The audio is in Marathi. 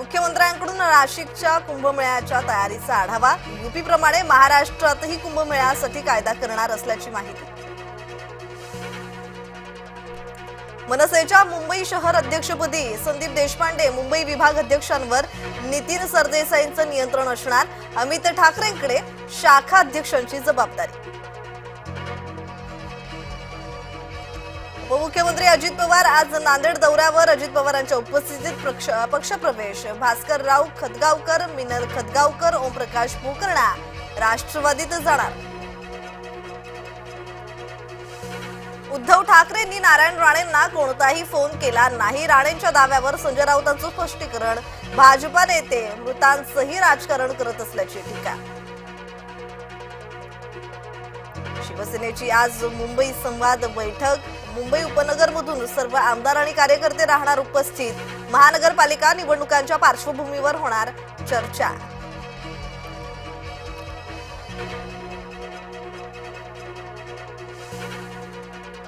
मुख्यमंत्र्यांकडून नाशिकच्या कुंभमेळ्याच्या तयारीचा आढावा. युपी प्रमाणे महाराष्ट्रातही कुंभमेळ्यासाठी कायदा करणार असल्याची माहिती. मनसेच्या मुंबई शहर अध्यक्षपदी संदीप देशपांडे मुंबई विभाग अध्यक्षांवर नितीन सरदेसाईंचं नियंत्रण असणार. अमित ठाकरेंकडे शाखा अध्यक्षांची जबाबदारी. उपमुख्यमंत्री अजित पवार आज नांदेड दौऱ्यावर. अजित पवारांच्या उपस्थितीत पक्ष पक्षप्रवेश. भास्करराव खतगावकर मिनल खतगावकर ओमप्रकाश पोकर्णा राष्ट्रवादीत जाणार. उद्धव ठाकरेंनी नारायण राणेंना कोणताही फोन केला नाही. राणेंच्या दाव्यावर संजय राऊतांचं स्पष्टीकरण. भाजपा नेते मृतांचंही राजकारण करत असल्याची टीका. शिवसेनेची आज मुंबई संवाद बैठक. मुंबई उपनगरमधून सर्व आमदार आणि कार्यकर्ते राहणार उपस्थित. महानगरपालिका निवडणुकांच्या पार्श्वभूमीवर होणार चर्चा.